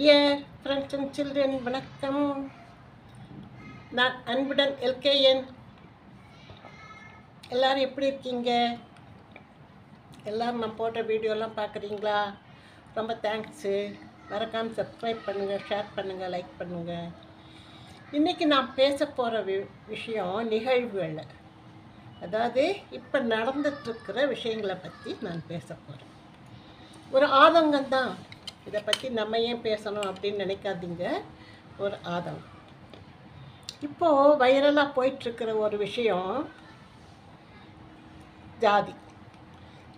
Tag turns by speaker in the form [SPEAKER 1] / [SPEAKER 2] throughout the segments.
[SPEAKER 1] Dear friends and children வணக்கம். நான் அன்புடன் எல்கேஎன். எல்லோரும் எப்படி இருக்கீங்க? எல்லோரும் நான் போட்ட வீடியோலாம் பார்க்குறீங்களா? ரொம்ப தேங்க்ஸு மறக்காமல் சப்ஸ்கிரைப் பண்ணுங்கள் ஷேர் பண்ணுங்கள் லைக் பண்ணுங்கள் இன்றைக்கி நான் பேச போகிற வி விஷயம் நிகழ்வுகள். அதாவது இப்போ நடந்துட்டுருக்கிற விஷயங்களை பற்றி நான் பேச போகிறேன் ஒரு ஆதங்கம் தான் இதை பற்றி நம்ம ஏன் பேசணும் அப்படின்னு நினைக்காதீங்க. ஒரு ஆதம். இப்போது வைரலாக போயிட்டுருக்கிற ஒரு விஷயம் ஜாதி.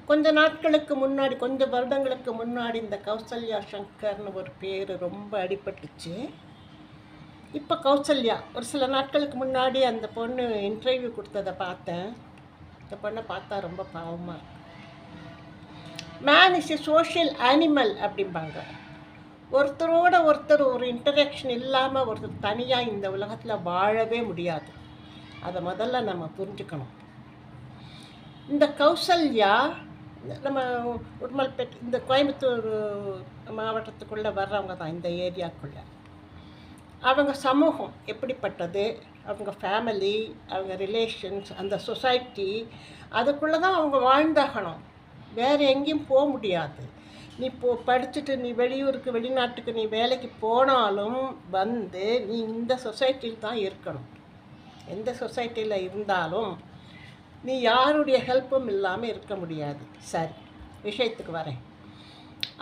[SPEAKER 1] கொஞ்ச நாட்களுக்கு முன்னாடி கொஞ்சம் வருடங்களுக்கு முன்னாடி இந்த கௌசல்யா சங்கர்னு ஒரு பேர் ரொம்ப அடிபட்டுச்சு. இப்போ கௌசல்யா ஒரு சில நாட்களுக்கு முன்னாடி அந்த பொண்ணு இன்டர்வியூ கொடுத்ததை பார்த்தேன். அந்த பொண்ணை பார்த்தா ரொம்ப பாவமாக இருக்கு. Man is a social animal அப்படிம்பாங்க. ஒருத்தரோட ஒருத்தர் ஒரு இன்டராக்ஷன் இல்லாமல் ஒருத்தர் தனியாக இந்த உலகத்தில் வாழவே முடியாது. அதை முதல்ல நம்ம புரிஞ்சுக்கணும். இந்த கௌசல்யா நம்ம உடுமல்பேட் இந்த கோயம்புத்தூர் மாவட்டத்துக்குள்ளே வர்றவங்க தான் இந்த ஏரியாக்குள்ளே. அவங்க சமூகம் எப்படிப்பட்டது? அவங்க ஃபேமிலி அவங்க ரிலேஷன்ஸ் அந்த சொசைட்டி அதுக்குள்ளே தான் அவங்க வாழ்ந்தாகணும் வேறு எங்கேயும் போக முடியாது. நீ போ படிச்சுட்டு நீ வெளியூருக்கு வெளிநாட்டுக்கு நீ வேலைக்கு போனாலும் வந்து நீ இந்த சொசைட்டியில் தான் இருக்கணும். எந்த சொசைட்டியில் இருந்தாலும் நீ யாருடைய ஹெல்ப்பும் இல்லாமல் இருக்க முடியாது. சரி விஷயத்துக்கு வரேன்.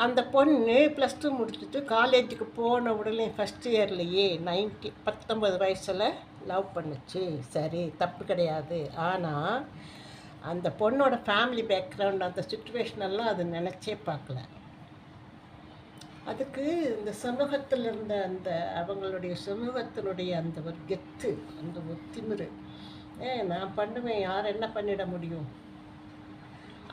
[SPEAKER 1] அந்த பொண்ணு ப்ளஸ் டூ முடிச்சுட்டு காலேஜுக்கு போன உடனே ஃபஸ்ட் இயர்லேயே நைன்டி பத்தொம்பது வயசில் லவ் பண்ணுச்சு. சரி தப்பு கிடையாது. ஆனால் அந்த பொண்ணோட ஃபேமிலி பேக்ரவுண்ட் அந்த சுச்சுவேஷனெல்லாம் அது நினச்சே பார்க்கல. அதுக்கு இந்த சமூகத்தில் இருந்த அந்த அவங்களுடைய சமூகத்தினுடைய அந்த ஒரு கெத்து அந்த ஒரு திமிரு. ஏ நான் பண்ணுவேன் யார் என்ன பண்ணிட முடியும்?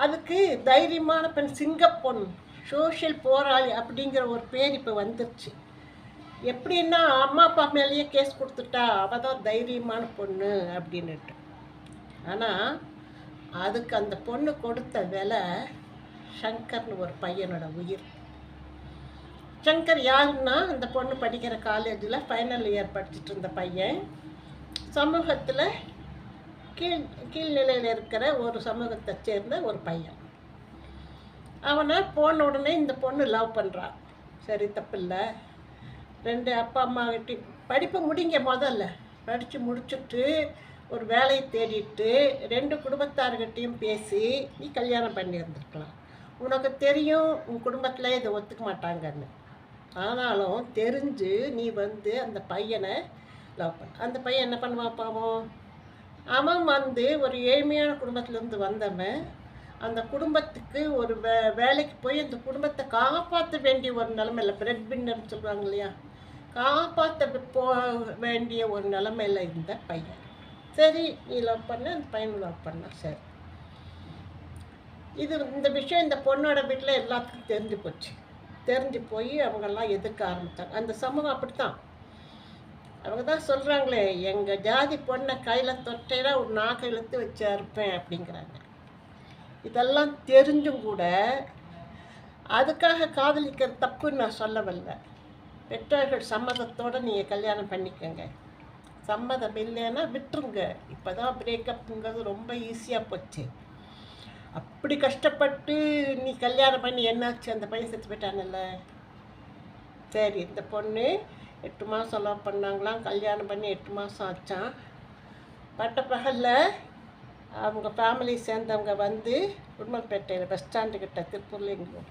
[SPEAKER 1] அதுக்கு தைரியமான பெண் சிங்கப்பொன் சோஷியல் போராளி அப்படிங்கிற ஒரு பேர் இப்போ வந்துருச்சு. எப்படின்னா அம்மா அப்பா மேலேயே கேஸ் கொடுத்துட்டா அவள் தான் தைரியமான பொண்ணு அப்படின்னுட்டு. ஆனால் அதுக்கு அந்த பொண்ணு கொடுத்த விலை சங்கர்னு ஒரு பையனோட உயிர். சங்கர் யாருன்னா அந்த பொண்ணு படிக்கிற காலேஜில் ஃபைனல் இயர் படிச்சுட்டு இருந்த பையன். சமூகத்தில் கீழ் கீழ்நிலையில் இருக்கிற ஒரு சமூகத்தை சேர்ந்த ஒரு பையன். அவனை போன உடனே இந்த பொண்ணு லவ் பண்ணுறான் சரி தப்பில்லை. ரெண்டு அப்பா அம்மா கிட்ட படிப்பு முடிங்க முதல்ல. படித்து முடிச்சுட்டு ஒரு வேலையை தேடிட்டு ரெண்டு குடும்பத்தார்கிட்டையும் பேசி நீ கல்யாணம் பண்ணியிருந்துருக்கலாம் உனக்கு தெரியும் உன் குடும்பத்தில் இதை ஒத்துக்க மாட்டாங்கன்னு. ஆனாலும் தெரிஞ்சு நீ வந்து அந்த பையனை லவ் பண்ண. அந்த பையன் என்ன பண்ணுவான் பாவம்? அவன் வந்து ஒரு ஏழ்மையான குடும்பத்துலேருந்து வந்தவன். அந்த குடும்பத்துக்கு ஒரு வே வேலைக்கு போய் அந்த குடும்பத்தை காப்பாற்ற வேண்டிய ஒரு நிலமையில் பிரெட் பின்னர்னு சொல்லுவாங்க இல்லையா? காப்பாற்ற போ வேண்டிய ஒரு நிலமையில் இருந்த பையன். சரி நீ லவ் பண்ண அந்த பையனும் லவ் பண்ண சரி. இது இந்த விஷயம் இந்த பொண்ணோட வீட்டில் எல்லாத்துக்கும் தெரிஞ்சு போச்சு. தெரிஞ்சு போய் அவங்கெல்லாம் எதிர்க்க ஆரம்பித்தாங்க அந்த சமூகம் அப்படித்தான். அவங்க தான் சொல்கிறாங்களே எங்கள் ஜாதி பொண்ணை கையில் தொட்டையில ஒரு நாக்கை இழுத்து வச்சு இருப்பேன் அப்படிங்கிறாங்க. இதெல்லாம் தெரிஞ்சும் கூட அதுக்காக காதலிக்கிற தப்புன்னு நான் சொல்லவில்லை. பெற்றோர்கள் சம்மதத்தோடு நீங்கள் கல்யாணம் பண்ணிக்கோங்க. சம்மதம் இல்லைன்னா விட்டுருங்க. இப்போ தான் பிரேக்கப்புங்கிறது ரொம்ப ஈஸியாக போச்சு. அப்படி கஷ்டப்பட்டு நீ கல்யாணம் பண்ணி என்னாச்சு? அந்த பையன் செத்து போயிட்டானல்ல சரி இந்த பொண்ணு எட்டு மாதம் லவ் பண்ணாங்களாம். கல்யாணம் பண்ணி எட்டு மாதம் ஆச்சான் பட்ட பகலில் அவங்க ஃபேமிலி சேர்ந்தவங்க வந்து உடுமல்பேட்டையில் பஸ் ஸ்டாண்டுக்கிட்ட திருப்பூரில் இங்கே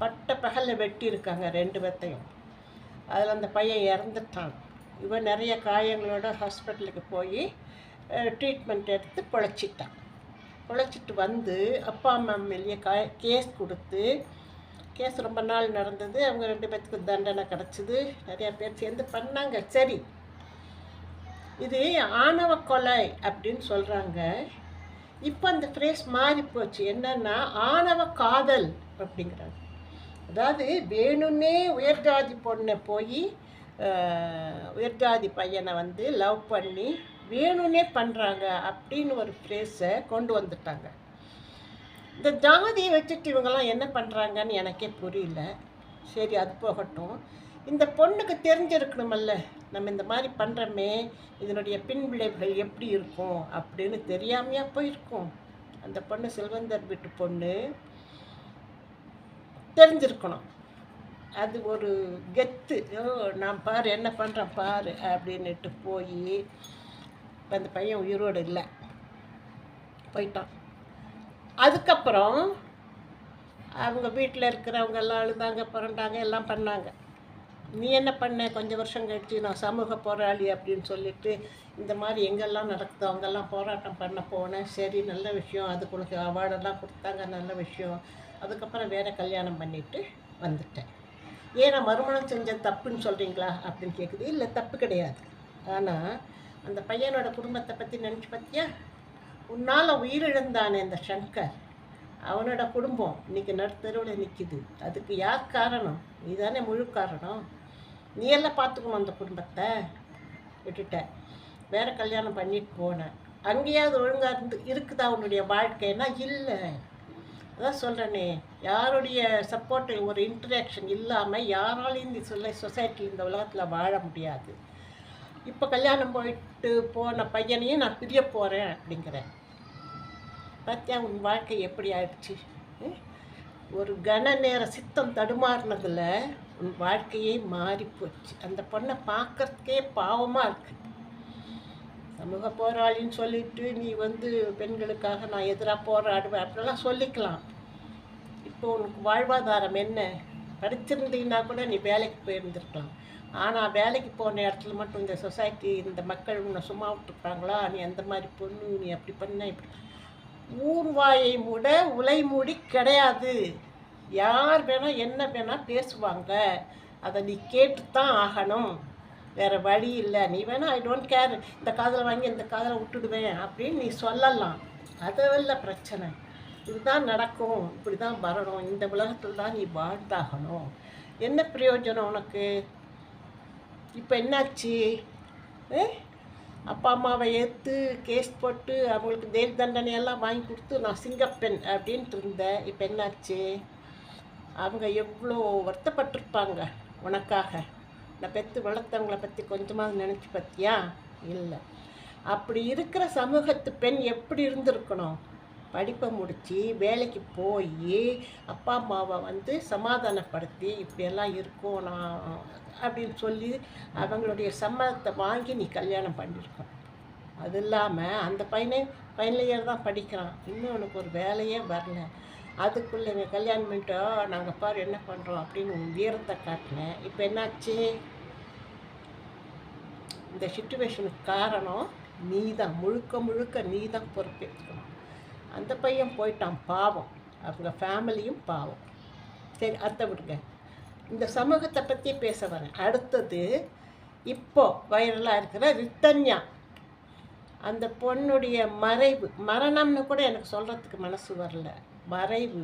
[SPEAKER 1] பட்ட பகலில் வெட்டியிருக்காங்க ரெண்டு பேர்த்தையும். அதில் அந்த பையன் இறந்துட்டான். இவன் நிறைய காயங்களோட ஹாஸ்பிட்டலுக்கு போய் ட்ரீட்மெண்ட் எடுத்து பிழைச்சிட்டான். பொழைச்சிட்டு வந்து அப்பா அம்மா மேலேயே கா கேஸ் கொடுத்து கேஸ் ரொம்ப நாள் நடந்தது. அவங்க ரெண்டு பேர்த்துக்கு தண்டனை கிடச்சிது. நிறையா பேர் சேர்ந்து பண்ணாங்க. சரி. இது ஆணவ கொலை அப்படின்னு சொல்கிறாங்க இப்போ அந்த ஃப்ரேஸ் மாறி போச்சு. என்னன்னா ஆணவ காதல் அப்படிங்கிறாங்க. அதாவது வேணும்னே உயர்ஜாதி பொண்ணை போய் உயர்ஜாதி பையனை வந்து லவ் பண்ணி வேணும்னே பண்ணுறாங்க அப்படின்னு ஒரு ஃப்ரேஸை கொண்டு வந்துட்டாங்க. இந்த ஜாதியை வச்சுட்டு இவங்கெல்லாம் என்ன பண்ணுறாங்கன்னு எனக்கே புரியல. சரி அது போகட்டும். இந்த பொண்ணுக்கு தெரிஞ்சிருக்கணுமல்ல. நம்ம இந்த மாதிரி பண்ணுறோமே இதனுடைய பின் விளைவுகள் எப்படி இருக்கும் அப்படின்னு தெரியாமையாக போயிருக்கும். அந்த பொண்ணு செல்வந்தர் வீட்டு பொண்ணு தெரிஞ்சிருக்கணும். அது ஒரு கெத்து. ஓ நான் பாரு என்ன பண்ணுறேன் பாரு அப்படின்னுட்டு போய் அந்த பையன் உயிரோடு இல்லை. போயிட்டான். அதுக்கப்புறம் அவங்க வீட்டில் இருக்கிறவங்க எல்லாம் அழுதாங்க புரண்டாங்க எல்லாம் பண்ணாங்க. நீ என்ன பண்ண? கொஞ்சம் வருஷம் கழிச்சு நான் சமூக போராளி அப்படின்னு சொல்லிட்டு இந்த மாதிரி எங்கெல்லாம் நடக்குதோ அங்கெல்லாம் போராட்டம் பண்ண போனேன். சரி நல்ல விஷயம். அதுக்கு உனக்கு அவார்டெல்லாம் கொடுத்தாங்க நல்ல விஷயம். அதுக்கப்புறம் வேறு கல்யாணம் பண்ணிவிட்டு வந்துட்டேன். ஏன் நான் மறுமணம் செஞ்ச தப்புன்னு சொல்கிறீங்களா அப்படின்னு கேட்குது இல்லை தப்பு கிடையாது. ஆனால் அந்த பையனோட குடும்பத்தை பற்றி நினச்சி பார்த்தியா உன்னால் உயிரிழந்தானே இந்த சங்கர். அவனோட குடும்பம் இன்னைக்கு நடுத்தருவில் நிற்கிது அதுக்கு யார் காரணம்? நீ தானே முழு காரணம். நீ எல்லாம் பார்த்துக்கணும் அந்த குடும்பத்தை. விட்டுட்ட. வேற கல்யாணம் பண்ணிட்டு போனேன் அங்கேயாவது ஒழுங்காக இருந்து இருக்குதா உன்னுடைய வாழ்க்கைன்னா? இல்லை. அதான் சொல்கிறேனே யாருடைய சப்போர்ட் ஒரு இன்ட்ராக்ஷன் இல்லாமல் யாராலையும் இந்த சொல்ல சொசைட்டியில் இந்த உலகத்தில் வாழ முடியாது. இப்போ கல்யாணம் போயிட்டு போன பையனையும் நான் பிரிய போகிறேன் அப்படிங்கிறேன். பார்த்தியா உன் வாழ்க்கை எப்படி ஆயிடுச்சு? ஒரு கன நேர சித்தம் தடுமாறுனதில் உன் வாழ்க்கையே மாறி போச்சு அந்த பொண்ணை பார்க்கறதுக்கே பாவமாக இருக்குது சமூக போராளின்னு சொல்லிட்டு நீ வந்து பெண்களுக்காக நான் எதிராக போராடுவேன். அப்படிலாம் சொல்லிக்கலாம். இப்போ உனக்கு வாழ்வாதாரம் என்ன? படிச்சிருந்தீங்கன்னா கூட நீ வேலைக்கு போயிருந்துருக்கலாம். ஆனால் வேலைக்கு போன இடத்துல மட்டும் இந்த சொசைட்டி இந்த மக்கள் உன்னை சும்மா விட்டுருப்பாங்களா நீ அந்த மாதிரி பொண்ணு? நீ அப்படி பண்ண இப்படி ஊர்வாயை மூட உலை மூடி கிடையாது. யார் வேணால் என்ன வேணால் பேசுவாங்க. அதை நீ கேட்டு தான் ஆகணும். வேறு வழி இல்லை. நீ வேணால் ஐ டோன்ட் கேர் இந்த காதில் வாங்கி இந்த காதில் விட்டுடுவேன். அப்படின்னு நீ சொல்லலாம். அதுவல்ல பிரச்சனை. இதுதான் நடக்கும். இப்படி தான் வரணும். இந்த உலகத்தில் தான் நீ வாழ்ந்தாகணும். என்ன பிரயோஜனம் உனக்கு? இப்போ என்னாச்சு? ஏ? அப்பா அம்மாவை ஏற்று கேஸ் போட்டு அவங்களுக்கு தேல் தண்டனையெல்லாம் வாங்கி கொடுத்து நான் சிங்கப்பெண் அப்படின்ட்டு இருந்தேன் இப்போ என்னாச்சு? அவங்க எவ்வளோ வருத்தப்பட்டிருப்பாங்க உனக்காக. நான் பெற்று வளர்த்தவங்களை பற்றி கொஞ்சமாக நினச்சி பார்த்தியா? இல்லை. அப்படி இருக்கிற சமூகத்து பெண் எப்படி இருந்திருக்கணும்? படிப்பை முடித்து வேலைக்கு போய் அப்பா அம்மாவை வந்து சமாதானப்படுத்தி இப்படியெல்லாம் இருக்கும் நான் அப்படின்னு சொல்லி அவங்களுடைய சம்மதத்தை வாங்கி நீ கல்யாணம் பண்ணியிருக்கணும். அது இல்லாமல் அந்த பையனே ஃபைனல் இயர் தான் படிக்கிறான். இன்னும் அவனுக்கு ஒரு வேலையே வரல. அதுக்குள்ளே எங்கள் கல்யாணம் பண்ணிட்டோம் நாங்கள் பாரு என்ன பண்ணுறோம் அப்படின்னு உன் வீரத்தை காட்டினேன். இப்போ என்னாச்சு? இந்த சுச்சுவேஷனுக்கு காரணம் நீ தான் முழுக்க முழுக்க நீ தான் பொறுப்பேற்றுக்கணும் அந்த பையன் போயிட்டான் பாவம். அவங்க ஃபேமிலியும் பாவம். சரி அத்தை விடுங்க. இந்த சமூகத்தை பற்றி பேச வரேன். அடுத்தது இப்போ வைரலாக இருக்கிற ரித்தன்யா. அந்த பொண்ணுடைய மறைவு மரணம்னு கூட எனக்கு சொல்கிறதுக்கு மனசு வரல. மறைவு.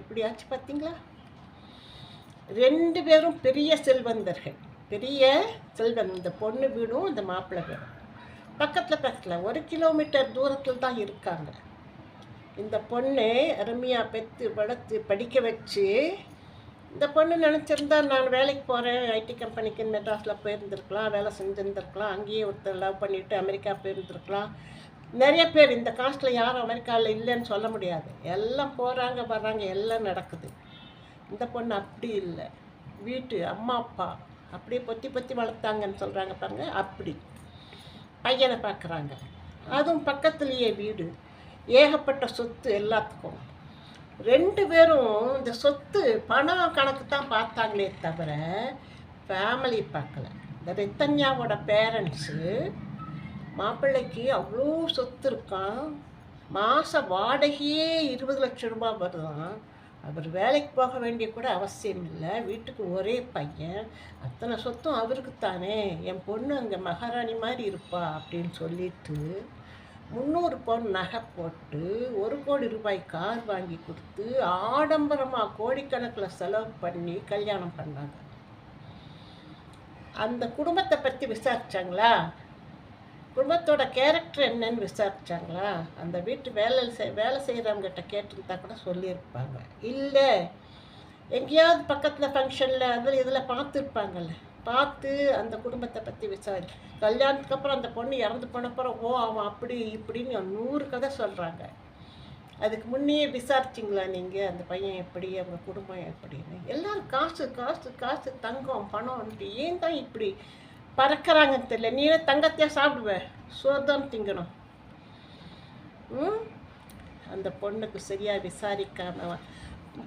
[SPEAKER 1] எப்படியாச்சு பார்த்தீங்களா? ரெண்டு பேரும் பெரிய செல்வந்தர்கள். பெரிய செல்வன் இந்த பொண்ணு வீடும் இந்த மாப்பிள்ளை வீடும். பக்கத்தில் பக்கத்தில் ஒரு கிலோமீட்டர் தூரத்தில் தான் இருக்காங்க. இந்த பொண்ணு அருமையாக பெற்று வளர்த்து படிக்க வச்சு இந்த பொண்ணு நினச்சிருந்தா நான் வேலைக்கு போகிறேன் ஐடி கம்பெனிக்கு மெட்ராஸில் போயிருந்துருக்கலாம் வேலை செஞ்சுருந்துருக்கலாம். அங்கேயே ஒருத்தர் லவ் பண்ணிவிட்டு அமெரிக்கா போயிருந்துருக்கலாம். நிறைய பேர் இந்த காஸ்ட்டில் யாரும் அமெரிக்காவில் இல்லைன்னு சொல்ல முடியாது. எல்லாம் போகிறாங்க வர்றாங்க எல்லாம் நடக்குது. இந்த பொண்ணு அப்படி இல்லை. வீட்டு அம்மா அப்பா அப்படியே பொத்தி பொத்தி வளர்த்தாங்கன்னு சொல்கிறாங்க பாருங்க அப்படி. பையனை பார்க்குறாங்க. அதுவும் பக்கத்துலேயே வீடு. ஏகப்பட்ட சொத்து எல்லாத்துக்கும். ரெண்டு பேரும் இந்த சொத்து பணம் கணக்கு தான் பார்த்தாங்களே தவிர ஃபேமிலி பார்க்கல. இந்த ரித்தன்யாவோட பேரண்ட்ஸு மாப்பிள்ளைக்கு அவ்வளோ சொத்து இருக்கான் மாத வாடகையே இருபது லட்சம் ரூபாய் வருதான் அவர் வேலைக்கு போக வேண்டிய கூட அவசியம் இல்லை. வீட்டுக்கு ஒரே பையன். அத்தனை சொத்தும் அவருக்கு தானே என் பொண்ணு அங்கே மகாராணி மாதிரி இருப்பா அப்படின்னு சொல்லிட்டு முந்நூறு பவுன் நகை போட்டு ஒரு கோடி ரூபாய் கார் வாங்கி கொடுத்து ஆடம்பரமாக கோடிக்கணக்கில் செலவு பண்ணி கல்யாணம் பண்ணாங்க. அந்த குடும்பத்தை பற்றி விசாரிச்சாங்களா? குடும்பத்தோட கேரக்டர் என்னன்னு விசாரிச்சாங்களா? அந்த வீட்டு வேலை செய் வேலை செய்கிறவங்ககிட்ட கேட்டிருந்தா கூட சொல்லியிருப்பாங்க. இல்லை எங்கேயாவது பக்கத்தில் ஃபங்க்ஷனில் அதில் இதில் பார்த்துருப்பாங்கல்ல. பார்த்து அந்த குடும்பத்தை பற்றி விசாரி கல்யாணத்துக்கு அப்புறம் அந்த பொண்ணு இறந்து போனப்புறம் ஓ அவன் அப்படி இப்படின்னு நூறு கதை சொல்கிறாங்க அதுக்கு முன்னே விசாரிச்சிங்களா நீங்கள் அந்த பையன் எப்படி? அவங்க குடும்பம் எப்படின்னு? எல்லோரும் காசு காசு காசு தங்கம் பணம் ஏன் தான் இப்படி பறக்கிறாங்கன்னு தெரியல. நீனே தங்கத்தையாக சாப்பிடுவேன் சோறு தான் திங்கணும். ம்? அந்த பொண்ணுக்கு சரியாக விசாரிக்காம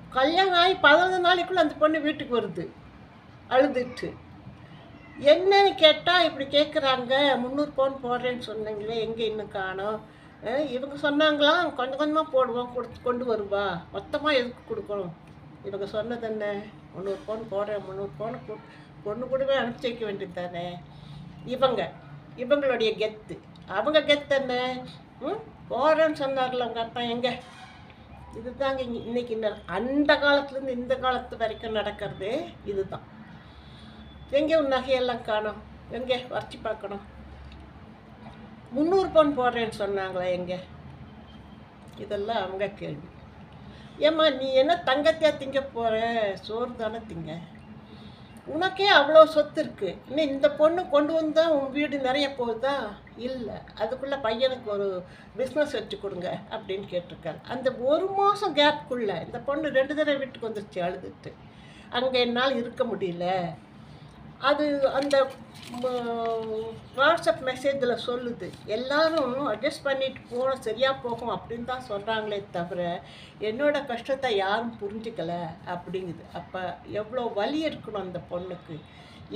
[SPEAKER 1] கல்யாணம் ஆகி பதினஞ்சு நாளைக்குள்ளே அந்த பொண்ணு வீட்டுக்கு வருது. அழுதுட்டு. என்னன்னு கேட்டால் இப்படி கேட்குறாங்க முந்நூறு பவுன் போடுறேன்னு சொன்னீங்களே எங்கே இன்னும் காணோம்? இவங்க சொன்னாங்களாம் கொஞ்சம் கொஞ்சமாக போடுவோம். கொடுத்து கொண்டு வருவா. மொத்தமாக எதுக்கு கொடுக்கணும்? இவங்க சொன்னது என்ன? முந்நூறு பவுன் போடுறேன். முந்நூறு பவுன் பொண்ணு கூடவே அனுப்பிச்சி வைக்க வேண்டியது தானே இவங்க இவங்களுடைய கெத்து. அவங்க கெத்து என்ன? ம்? போகிறேன்னு சொன்னார்ல உங்கள் அப்பா எங்கே? இதுதாங்க இங்க- இன்னைக்கு அந்த காலத்துலேருந்து இந்த காலத்து வரைக்கும் நடக்கிறது இதுதான். எங்கே உன் நகையெல்லாம் காணும்? எங்கே? வரைச்சி பார்க்கணும். முந்நூறு பவுன் போடுறேன்னு சொன்னாங்களா எங்கே? இதெல்லாம் அவங்க கேள்வி. ஏம்மா நீ என்ன தங்கத்தையா திங்க போகிற சோறு தானே திங்க. உனக்கே அவ்வளோ சொத்து இருக்குது இன்னும் இந்த பொண்ணு கொண்டு வந்தால் உன் வீடு நிறைய போகுதா? இல்லை. அதுக்குள்ளே பையனுக்கு ஒரு பிஸ்னஸ் வச்சு கொடுங்க அப்படின்னு கேட்டிருக்காரு. அந்த ஒரு மாதம் கேப்புக்குள்ளே இந்த பொண்ணு ரெண்டு தடவை வீட்டுக்கு வந்துருச்சு அழுதுட்டு. அங்கே என்னால் இருக்க முடியல. அது அந்த வாட்ஸ்அப் மெசேஜில் சொல்லுது. எல்லாரும் அட்ஜஸ்ட் பண்ணிட்டு போன சரியாக போகும் அப்படின்னு தான் சொல்கிறாங்களே தவிர என்னோட கஷ்டத்தை யாரும் புரிஞ்சுக்கலை அப்படிங்குது. அப்போ எவ்வளோ வலி இருக்கணும் அந்த பொண்ணுக்கு.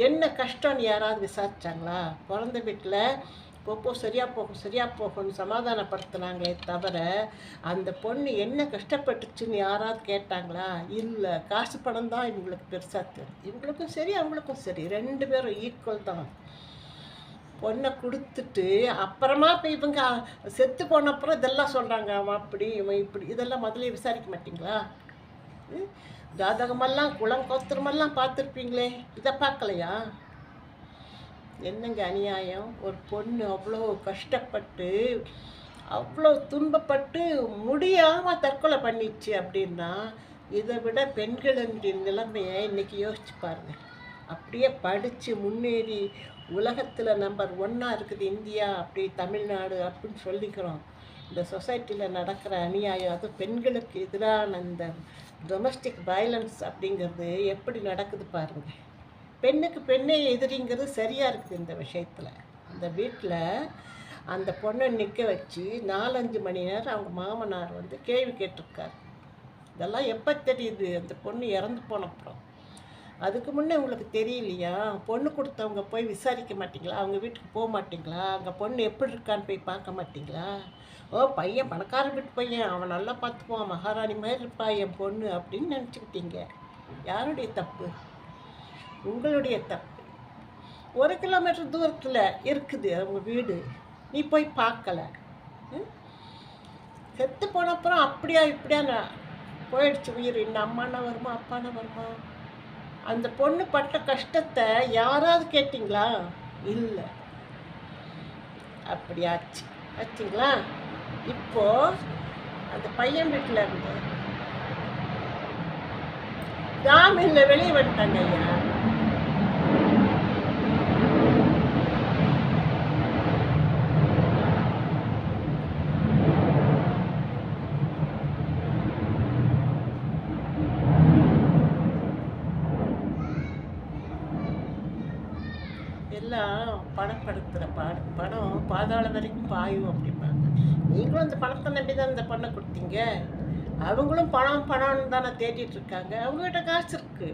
[SPEAKER 1] என்ன கஷ்டம்னு யாராவது விசாரிச்சாங்களா? பிறந்த வீட்டில் போப்போ சரியாக போகும் சரியாக போகும்னு சமாதானப்படுத்துனாங்களே தவிர அந்த பொண்ணு என்ன கஷ்டப்பட்டுச்சுன்னு யாராவது கேட்டாங்களா? இல்லை காசு பணம் தான் இவங்களுக்கு பெருசாக தெரியும். இவங்களுக்கும் சரி அவங்களுக்கும் சரி. ரெண்டு பேரும் ஈக்குவல் தான். பொண்ணை கொடுத்துட்டு அப்புறமா இப்போ இவங்க செத்து போன அப்புறம் இதெல்லாம் சொல்கிறாங்க அவன் அப்படி இவன் இப்படி. இதெல்லாம் முதல்ல விசாரிக்க மாட்டிங்களா? ம்? ஜாதகமெல்லாம் குளங்கோத்திரமெல்லாம் பார்த்துருப்பீங்களே. இதை பார்க்கலையா? என்னங்க அநியாயம்? ஒரு பொண்ணு அவ்வளோ கஷ்டப்பட்டு அவ்வளோ துன்பப்பட்டு முடியாமல் தற்கொலை பண்ணிச்சு அப்படின்னா இதை விட பெண்களின் நிலைமையை இன்றைக்கி யோசிச்சு பாருங்கள் அப்படியே படித்து முன்னேறி உலகத்தில் நம்பர் ஒன்னாக இருக்குது இந்தியா அப்படி தமிழ்நாடு அப்படின்னு சொல்லிக்கிறோம். இந்த சொசைட்டியில் நடக்கிற அநியாயம் அது பெண்களுக்கு எதிரான இந்த டொமஸ்டிக் வயலன்ஸ் அப்படிங்கிறது எப்படி நடக்குது பாருங்கள் பெண்ணுக்கு பெண்ணே எதிரிங்கிறது சரியாக இருக்குது இந்த விஷயத்தில். அந்த வீட்டில் அந்த பொண்ணை நிற்க வச்சு நாலஞ்சு மணி நேரம் அவங்க மாமனார் வந்து கேள்வி கேட்டிருக்காரு. இதெல்லாம் எப்போ தெரியுது? அந்த பொண்ணு இறந்து போன அப்புறம். அதுக்கு முன்னே உங்களுக்கு தெரியலையா? பொண்ணு கொடுத்தவங்க போய் விசாரிக்க மாட்டிங்களா? அவங்க வீட்டுக்கு போக மாட்டிங்களா? அங்கே பொண்ணு எப்படி இருக்கான்னு போய் பார்க்க மாட்டிங்களா? ஓ பையன் பணக்கார வீட்டு பையன். அவன் நல்லா பார்த்துக்குவான். மகாராணி மாதிரி இருப்பா என் பொண்ணு அப்படின்னு நினச்சிக்கிட்டீங்க. யாருடைய தப்பு? உங்களுடைய தப்பு. ஒரு கிலோமீட்டர் தூரத்தில் இருக்குது அவங்க வீடு. நீ போய் பார்க்கல. ம்? செத்து போனப்புறம் அப்படியா இப்படியா நான் போயிடுச்சு உயிர். இந்த அம்மானா வருமா அப்பானா வருமா? அந்த பொண்ணு பட்ட கஷ்டத்தை யாராவது கேட்டிங்களா? இல்லை. அப்படி ஆச்சு. ஆச்சுங்களா? இப்போ அந்த பையன் வீட்டில் இருந்து ஜாமீனில் வெளியே வந்துட்டாங்க ஐயா. எல்லாம் பணப்படுத்துகிற பாடு பணம் பாதாள வரைக்கும் பாயும் அப்படிம்பாங்க. நீங்களும் அந்த பணத்தை நம்பி தான் இந்த பண்ணை கொடுத்தீங்க. அவங்களும் பணம் பணம்னு தானே தேடிட்டு இருக்காங்க. அவங்ககிட்ட காசு இருக்கு.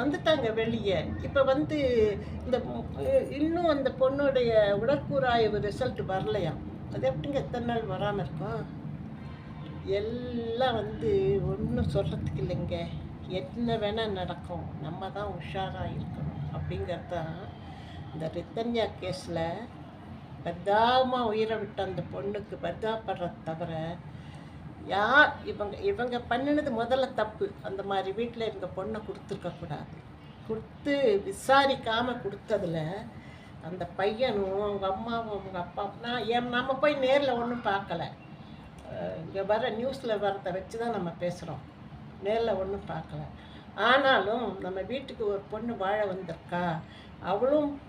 [SPEAKER 1] வந்துட்டாங்க வெளியே. இப்போ வந்து இந்த இன்னும் அந்த பொண்ணுடைய உடற்கூறாய்வு ரிசல்ட் வரலையாம் அது எப்படிங்க எத்தனை நாள் வராமல் இருக்கும்? எல்லாம் வந்து ஒன்றும் சொல்கிறதுக்கு இல்லைங்க. என்ன வேணால் நடக்கும். நம்ம தான் உஷாராக இருக்கணும். அப்படிங்கிறது தான் இந்த ரித்தன்யா கேஸில் பரிதாபமாக உயிரை விட்ட அந்த பொண்ணுக்கு பரிதாபப்படுறத தவிர யார் இவங்க இவங்க பண்ணினது முதல்ல தப்பு. அந்த மாதிரி வீட்டில் இருந்த பொண்ணை கொடுத்துருக்கக்கூடாது கொடுத்து விசாரிக்காமல் கொடுத்ததுல அந்த பையனும் அவங்க அம்மாவும் அவங்க அப்பா நான் ஏன் நம்ம போய் நேரில் ஒன்றும் பார்க்கல. இங்கே வர நியூஸில் வரதை வச்சு தான் நம்ம பேசுகிறோம் நேரில் ஒன்றும் பார்க்கல. ஆனாலும் நம்ம வீட்டுக்கு ஒரு பொண்ணு வாழ வந்திருக்கா? அவளும்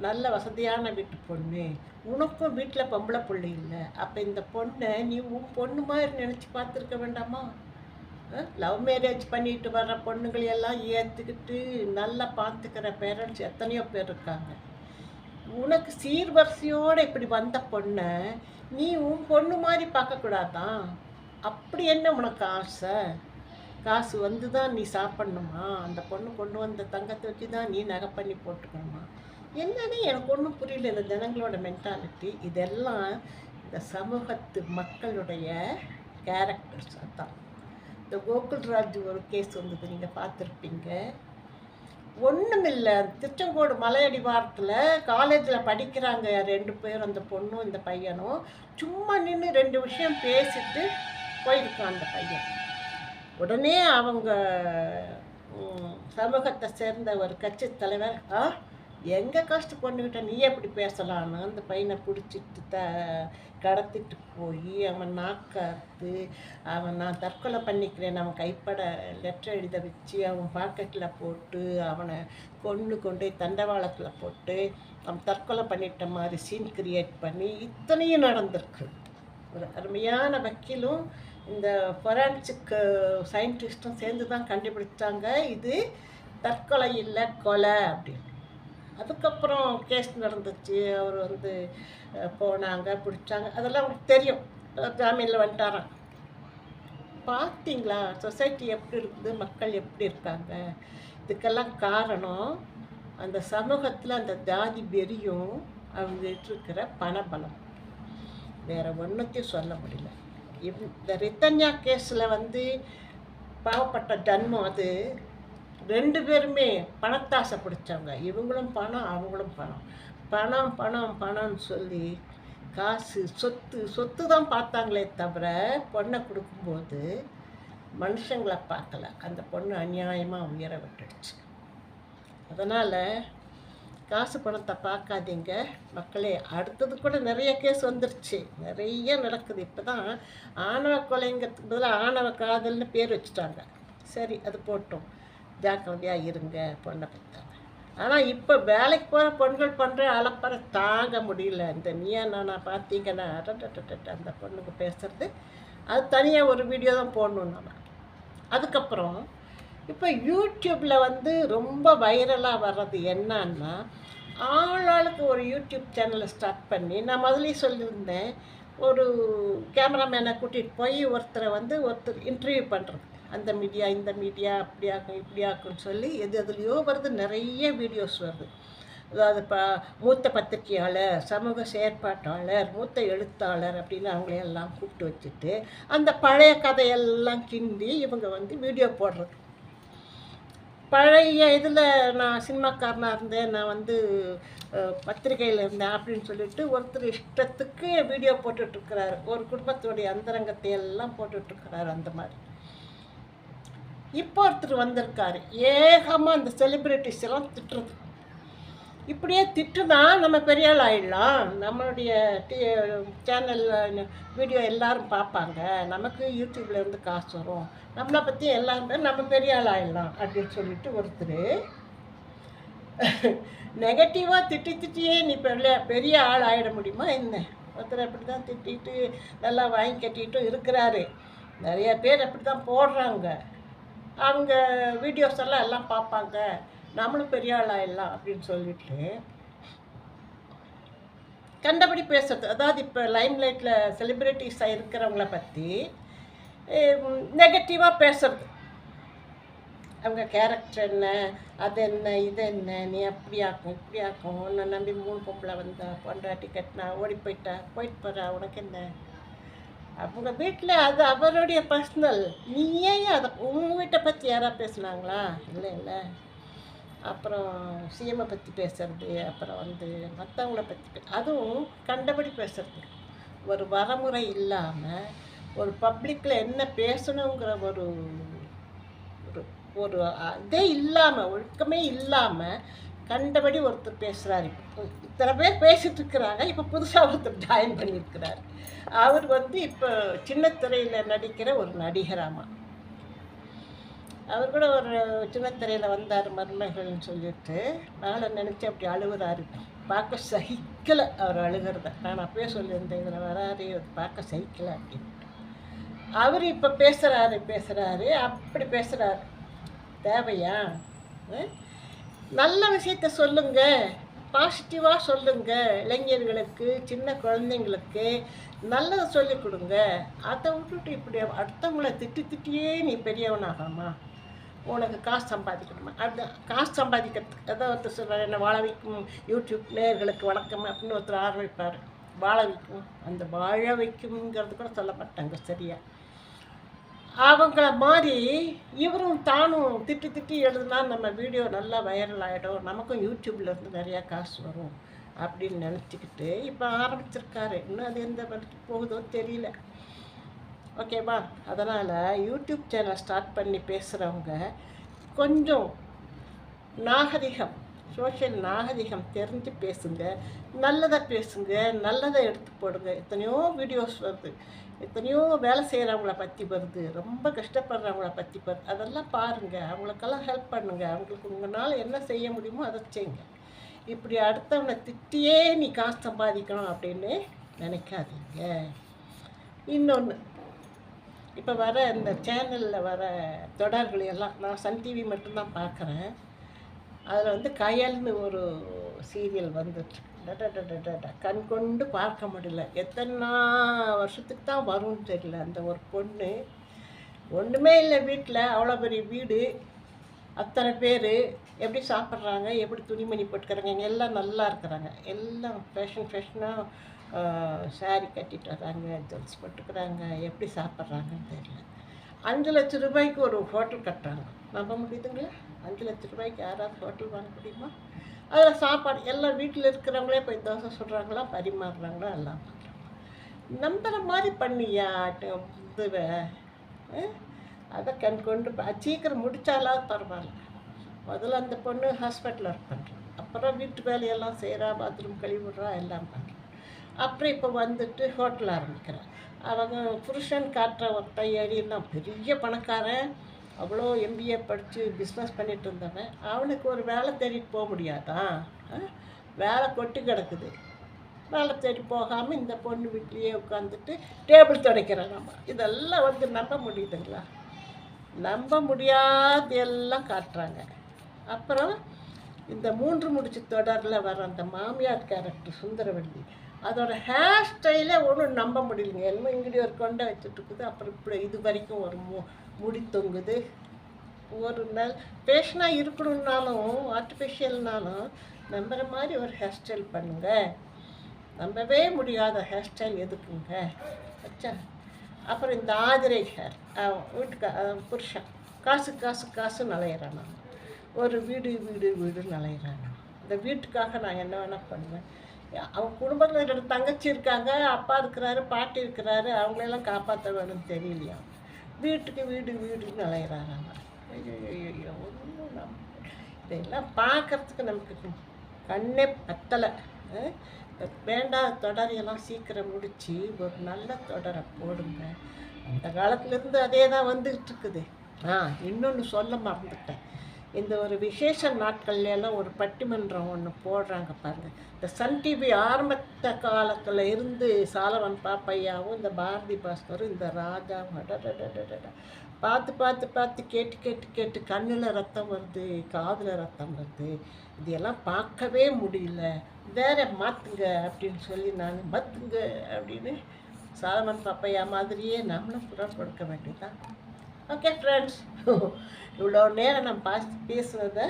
[SPEAKER 1] நல்ல வசதியான வீட்டு பொண்ணு. உனக்கும் வீட்டில் பொம்பளை பிள்ளை இல்லை. அப்போ இந்த பொண்ணை நீ உன் பொண்ணு மாதிரி நினச்சி பார்த்துருக்க வேண்டாமா? லவ் மேரேஜ் பண்ணிட்டு வர்ற பொண்ணுங்களையெல்லாம் ஏற்றுக்கிட்டு நல்லா பார்த்துக்கிற பேரண்ட்ஸ் எத்தனையோ பேர் இருக்காங்க. உனக்கு சீர்வரிசையோடு இப்படி வந்த பொண்ணை நீ உன் பொண்ணு மாதிரி பார்க்கக்கூடாதான் அப்படி என்ன உனக்கு ஆசை? காசு வந்து தான் நீ சாப்பிட்ணுமா? அந்த பொண்ணு கொண்டு வந்த தங்கத்தை வச்சு தான் நீ நகை பண்ணி போட்டுக்கணுமா? என்னன்னு எனக்கு ஒன்றும் புரியல. இந்த ஜனங்களோட மென்டாலிட்டி இதெல்லாம் இந்த சமூகத்து மக்களுடைய கேரக்டர்ஸ் அதான். இந்த கோகுல்ராஜ் ஒரு கேஸ் வந்தது. நீங்கள் பார்த்துருப்பீங்க. ஒன்றுமில்லை திருச்செங்கோடு மலையடிவாரத்தில் காலேஜில் படிக்கிறாங்க ரெண்டு பேரும் அந்த பொண்ணும் இந்த பையனும். சும்மா நின்று ரெண்டு விஷயம் பேசிட்டு போயிருக்கான் அந்த பையன். உடனே அவங்க சமூகத்தை சேர்ந்த ஒரு கட்சி தலைவர் ஆ எங்கே காஸ்ட் பொண்ணுக்கிட்ட நீ எப்படி பேசலான்னு? அந்த பையனை பிடிச்சிட்டு த கடத்திட்டு போய் அவன் நாக்காத்து அவன் நான் தற்கொலை பண்ணிக்கிறேன் அவன் கைப்பட லெட்டர் எழுத வச்சு அவன் பாக்கெட்டில் போட்டு அவனை கொண்டு கொண்டு போய் தண்டவாளத்தில் போட்டு அவன் தற்கொலை பண்ணிட்ட மாதிரி சீன் கிரியேட் பண்ணி இத்தனையும் நடந்திருக்கு. ஒரு அருமையான வக்கீலும் இந்த ஃபொரான்சிக் சயின்டிஸ்ட்டும் சேர்ந்து தான் கண்டுபிடிச்சாங்க. இது தற்கொலை இல்லை கொலை அப்படின்னு. அதுக்கப்புறம் கேஸ் நடந்துச்சு. அவர் வந்து போனாங்க பிடிச்சாங்க. அதெல்லாம் அவருக்கு தெரியும். ஜாமீனில் வந்துட்டாராம். பார்த்தீங்களா சொசைட்டி எப்படி இருக்குது? மக்கள் எப்படி இருக்காங்க? இதுக்கெல்லாம் காரணம் அந்த சமூகத்தில் அந்த ஜாதி வெறியும் அவங்க இருக்கிற பணபலம். வேறு ஒன்றத்தையும் சொல்ல முடியல. இந்த ரித்தன்யா கேஸில் வந்து பாவப்பட்ட ஜன்மம் அது. ரெண்டு பேருமே பணத்தாசை பிடிச்சவங்க. இவங்களும் பணம் அவங்களும் பணம். பணம் பணம் பணம்னு சொல்லி காசு சொத்து சொத்து தான் பார்த்தாங்களே தவிர பொண்ணை கொடுக்கும்போது மனுஷங்களை பார்க்கல. அந்த பொண்ணு அநியாயமாக உயர விட்டுடுச்சு. அதனால் காசு பணத்தை பார்க்காதீங்க. மக்களே அடுத்தது கூட நிறைய கேஸ் வந்துருச்சு. நிறைய நடக்குது. இப்போ தான் ஆணவ கொலைங்கிறதுக்கு பதிலாக ஆணவ காதல்னு பேர் வச்சுட்டாங்க. சரி அது போட்டோம். ஜாக்கிரதையாக இருங்க பொண்ணை பற்றாங்க ஆனால் இப்போ வேலைக்கு போகிற பெண்கள் பண்ணுற அலப்பறை தாங்க முடியல. இந்த நீயா நானா பார்த்தீங்கன்னா அந்த பொண்ணுக்கு பேசுகிறது அது தனியாக ஒரு வீடியோ தான் போடணும் நம்ம அதுக்கப்புறம் இப்போ யூடியூப்பில் வந்து ரொம்ப வைரலாக வர்றது என்னன்னா ஆளாளுக்கு ஒரு யூடியூப் சேனலை ஸ்டார்ட் பண்ணி நான் முதலே சொல்லியிருந்தேன் ஒரு கேமராமேனை கூட்டிகிட்டு போய் ஒருத்தரை வந்து ஒருத்தர் இன்டர்வியூ பண்ணுறது. அந்த மீடியா இந்த மீடியா அப்படி ஆகும் இப்படி ஆக்குன்னு சொல்லி எது எதுலேயோ வருது நிறைய வீடியோஸ் வருது. அதாவது ப மூத்த பத்திரிகையாளர் சமூக செயற்பாட்டாளர் மூத்த எழுத்தாளர் அப்படின்னு அவங்களையெல்லாம் கூப்பிட்டு வச்சுட்டு அந்த பழைய கதையெல்லாம் கிண்டி இவங்க வந்து வீடியோ போடுறது. பழைய இதில் நான் சினிமாக்காரனாக இருந்தேன். நான் வந்து பத்திரிகையில் இருந்தேன் அப்படின்னு சொல்லிட்டு ஒருத்தர் இஷ்டத்துக்கு வீடியோ போட்டுட்ருக்கிறாரு. ஒரு குடும்பத்துடைய அந்தரங்கத்தை எல்லாம் போட்டுட்ருக்கிறாரு அந்த மாதிரி. இப்போ ஒருத்தர் வந்திருக்காரு. ஏகமாக அந்த செலிப்ரிட்டிஸ் எல்லாம் திட்டுறது. இப்படியே திட்டுனா நம்ம பெரிய ஆள் ஆயிடலாம். நம்மளுடைய டி சேனலில் வீடியோ எல்லாரும் பார்ப்பாங்க. நமக்கு யூடியூப்லேருந்து காசு வரும். நம்மளை பற்றி எல்லாருமே நம்ம பெரிய ஆள் ஆயிடலாம் அப்படின்னு சொல்லிட்டு ஒருத்தர் நெகட்டிவாக திட்டி திட்டியே நீ பெரிய பெரிய ஆள் ஆகிட முடியுமா என்ன? ஒருத்தர் அப்படி தான் திட்டிட்டு நல்லா வாங்கி கட்டிட்டும் இருக்கிறாரு. நிறைய பேர் அப்படி தான் போடுறாங்க. அவங்க வீடியோஸ் எல்லாம் எல்லாம் பார்ப்பாங்க. நம்மளும் பெரிய ஆளாயிடலாம் அப்படின்னு சொல்லிட்டு கண்டபடி பேசுறது. அதாவது இப்போ லைம் லைட்டில் செலிப்ரிட்டிஸாக இருக்கிறவங்கள பற்றி நெகட்டிவாக பேசுறது. அவங்க கேரக்டர் என்ன அது என்ன இது என்ன நீ அப்படி ஆக்கும் இப்படி ஆக்கும். உன்னை நம்பி மூணு பொம்பளை வந்தா பொண்டாட்டி கட்டினா ஓடி போயிட்டா போயிட்டு போகிறா உனக்கு என்ன? அவங்க வீட்டில் அது அவருடைய பர்சனல் நீ ஏன் அதை உங்கள் வீட்டை பற்றி யாராவது பேசுனாங்களா? இல்லை இல்லை. அப்புறம் சிஎம்மை பற்றி பேசுறது அப்புறம் வந்து மற்றவங்கள பற்றி பே அதுவும் கண்டபடி பேசுறது. ஒரு வரமுறை இல்லாமல் ஒரு பப்ளிக்கில் என்ன பேசணுங்கிற ஒரு ஒரு ஒரு இதே இல்லாமல் ஒழுக்கமே இல்லாமல் கண்டபடி ஒருத்தர் பேசுகிறாரு இத்தனை பேர் பேசிட்டு இருக்கிறாங்க இப்போ புதுசாக ஒருத்தர் ஜாயின் பண்ணியிருக்கிறார். அவர் வந்து இப்போ சின்ன நடிக்கிற ஒரு நடிகராமா. அவர் கூட ஒரு சின்னத்திரையில் வந்தார் மருமகள்னு சொல்லிட்டு. நானும் நினச்சி அப்படி அழுகுறாரு பார்க்க சகிக்கலை அவர் அழுகிறத. நான் அப்பயே சொல்லியிருந்தேன் இதில் வராரு பார்க்க சகிக்கலை அப்படின்னு. அவர் இப்போ பேசுகிறாரு பேசுகிறாரு அப்படி பேசுகிறாரு தேவையா? நல்ல விஷயத்த சொல்லுங்க. பாசிட்டிவாக சொல்லுங்க. இளைஞர்களுக்கு சின்ன குழந்தைங்களுக்கு நல்லதை சொல்லிக் கொடுங்க. அதை விட்டுட்டு இப்படி அடுத்தவங்களை திட்டி திட்டியே நீ பெரியவனாகாமா? உனக்கு காசு சம்பாதிக்கணுமா? அந்த காசு சம்பாதிக்கிறதுக்கு ஏதோ ஒருத்தர் சொல்கிறார் என்ன வாழ வைக்கும் யூடியூப் நேயர்களுக்கு வணக்கம் அப்படின்னு ஒருத்தர் ஆரம்பிப்பார். வாழ வைக்கும் அந்த வாழ வைக்கும்ங்கிறது கூட சொல்லப்பட்டாங்க சரியா? அவங்கள மாதிரி இவரும் தானும் திட்டு திட்டி எழுதுனா நம்ம வீடியோ நல்லா வைரல் ஆகிடும் நமக்கும் யூடியூப்லேருந்து நிறையா காசு வரும் அப்படின்னு நினச்சிக்கிட்டு இப்போ ஆரம்பிச்சிருக்காரு. இன்னும் அது எந்த வரைக்கும் போகுதோ தெரியல. ஓகேவா அதனால் யூடியூப் சேனல் ஸ்டார்ட் பண்ணி பேசுகிறவங்க கொஞ்சம் நாகரிகம் சோஷியல் நாகரிகம் தெரிஞ்சு பேசுங்க நல்லதை பேசுங்க நல்லதை எடுத்து போடுங்க. எத்தனையோ வீடியோஸ் வருது. எத்தனையோ வேலை செய்கிறவங்கள பற்றி வருது. ரொம்ப கஷ்டப்படுறவங்கள பற்றி வருது. அதெல்லாம் பாருங்கள் அவங்களுக்கெல்லாம் ஹெல்ப் பண்ணுங்கள் அவங்களுக்கு உங்களால் என்ன செய்ய முடியுமோ அதை செய்யுங்க இப்படி அடுத்தவனை திட்டியே நீ காசு சம்பாதிக்கணும் அப்படின்னு நினைக்காதீங்க. இன்னொன்று இப்போ வர இந்த சேனலில் வர தொடர்கள் எல்லாம் நான் சன் டிவி மட்டும்தான் பார்க்குறேன். அதில் வந்து கயல்னு ஒரு சீரியல் வந்துட்டு கண் கொண்டு பார்க்க முடியல. எத்தனை வருஷத்துக்கு தான் வரும்னு தெரியல. அந்த ஒரு பொண்ணு. ஒன்றுமே இல்லை வீட்டில். அவ்வளோ பெரிய வீடு. அத்தனை பேர். எப்படி சாப்பிட்றாங்க? எப்படி துணிமணி போட்டுக்கிறாங்க? எல்லாம் நல்லா இருக்கிறாங்க. எல்லாம் ஃபேஷன் ஃபேஷனாக சாரி கட்டிட்டு வர்றாங்க ஜுவல்ஸ் போட்டுக்கிறாங்க எப்படி சாப்பிட்றாங்கன்னு தெரியல. அஞ்சு லட்ச ரூபாய்க்கு ஒரு ஹோட்டல் கட்டுறாங்க. நம்ப முடியுதுங்களா? அஞ்சு லட்ச ரூபாய்க்கு யாராவது ஹோட்டல் வாங்க முடியுமா? அதில் சாப்பாடு எல்லாம் வீட்டில் இருக்கிறவங்களே போய் தோசை சுடுறாங்களா பரிமாறுறாங்களா எல்லாம் பண்ணுறாங்க நம்புகிற மாதிரி பண்ணியா இதுவை? அதை கண் கொண்டு சீக்கிரம் முடித்தாலாவது பரவாயில்ல. முதல்ல அந்த பொண்ணு ஹாஸ்பிட்டலில் ஒர்க் பண்ணுறா அப்புறம் வீட்டு வேலையெல்லாம் செய்கிறா பாத்ரூம் கழுவி விட்றா எல்லாம் பண்ணுறா அப்புறம் இப்போ வந்துட்டு ஹோட்டல் ஆரம்பிக்கிறான் அவங்க புருஷன் காட்டுற ஒருத்தன் ஏடியெல்லாம் பெரிய பணக்காரன். அவ்வளோ எம்பிஏ படித்து பிஸ்னஸ் பண்ணிட்டு இருந்தவன். அவனுக்கு ஒரு வேலை தேடிட்டு போக முடியாதா? ஆ? வேலை கொட்டு கிடக்குது. வேலை தேடி போகாமல் இந்த பொண்ணு வீட்லேயே உட்காந்துட்டு டேபிள் துடைக்கிறேன் நம்ம. இதெல்லாம் வந்து நம்ப முடியுதுங்களா? நம்ப முடியாத எல்லாம் காட்டுறாங்க. அப்புறம் இந்த மூன்று முடிச்சு தொடரில் வர அந்த மாமியார் கேரக்டர் சுந்தரவள்ளி அதோட ஹேர் ஸ்டைலே ஒன்றும் நம்ப முடியலைங்க. என்னமோ இங்கடி ஒரு கொண்டை வச்சுட்டு இருக்குது. அப்புறம் இப்படி இது வரைக்கும் ஒரு மு முடி தொங்குது. ஒரு நாள் ஃபேஷனாக இருக்கணும்னாலும் ஆர்டிஃபிஷியல்னாலும் நம்புகிற மாதிரி ஒரு ஹேர் ஸ்டைல் பண்ணுங்க. நம்பவே முடியாத ஹேர் ஸ்டைல் எதுக்குங்க? வச்சா அப்புறம் இந்த ஆதிரை ஹேர் வீட்டுக்கு புருஷன். காசு காசு காசு நலையிறான் நான் ஒரு வீடு வீடு வீடு நலையிறான் இந்த வீட்டுக்காக நான் என்ன வேணால் பண்ணுவேன். அவங்க குடும்பத்தில் ரெண்டு தங்கச்சி இருக்காங்க அப்பா இருக்கிறாரு பாட்டி இருக்கிறாரு அவங்களெல்லாம் காப்பாற்ற வேணும்னு தெரியலையா? வீட்டுக்கு வீடு வீடுன்னு அலையிறாராங்க ஐயோ ஒன்றும் நம்ம இதெல்லாம் பார்க்கறதுக்கு நமக்கு கண்ணே பத்தலை. அஹ் வேண்டாத தொடரையெல்லாம் சீக்கிரம் முடித்து ஒரு நல்ல தொடரை போடுங்க. அந்த காலத்துலேருந்து அதே தான் வந்துக்கிட்டு இருக்குது. ஆ இன்னொன்று சொல்ல மறந்துட்டேன். இந்த ஒரு விசேஷ நாட்கள்ல எல்லாம் ஒரு பட்டிமன்றம் ஒன்று போடுறாங்க பாருங்க. இந்த சன் டிவி ஆரம்பத்த காலத்தில் இருந்து சாலவன் பாப்பையாவும் இந்த பாரதி பாஸ்கரும் இந்த ராஜாவும் பார்த்து பார்த்து பார்த்து கேட்டு கேட்டு கேட்டு கண்ணில் ரத்தம் வருது காதில் ரத்தம் வருது. இதெல்லாம் பார்க்கவே முடியல. வேற மாற்றுங்க அப்படின்னு சொல்லி நான் மாற்றுங்க அப்படின்னு சாலமன் பாப்பையா மாதிரியே நம்மளும் குரல் கொடுக்க வேண்டியதான் ஓகே ஃப்ரெண்ட்ஸ் இவ்வளோ நேரம் நான் பாஸ் பேசுனதை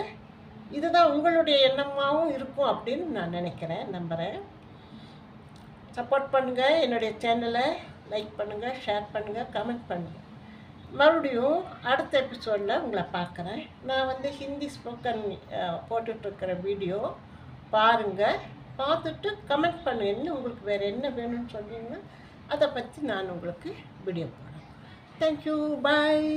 [SPEAKER 1] இதுதான் உங்களுடைய எண்ணமாகவும் இருக்கும் அப்படின்னு நான் நினைக்கிறேன் நம்புகிறேன் சப்போர்ட் பண்ணுங்கள் என்னுடைய சேனலை லைக் பண்ணுங்கள் ஷேர் பண்ணுங்கள் கமெண்ட் பண்ணுங்கள் மறுபடியும் அடுத்த எபிசோடில் உங்களை பார்க்குறேன். நான் வந்து ஹிந்தி ஸ்போக்கன் போட்டுட்ருக்கிற வீடியோ பாருங்கள் பார்த்துட்டு கமெண்ட் பண்ணு என்ன உங்களுக்கு வேறு என்ன வேணும்னு சொன்னீங்கன்னா அதை பற்றி நான் உங்களுக்கு வீடியோ போடுறேன் தேங்க்யூ பாய்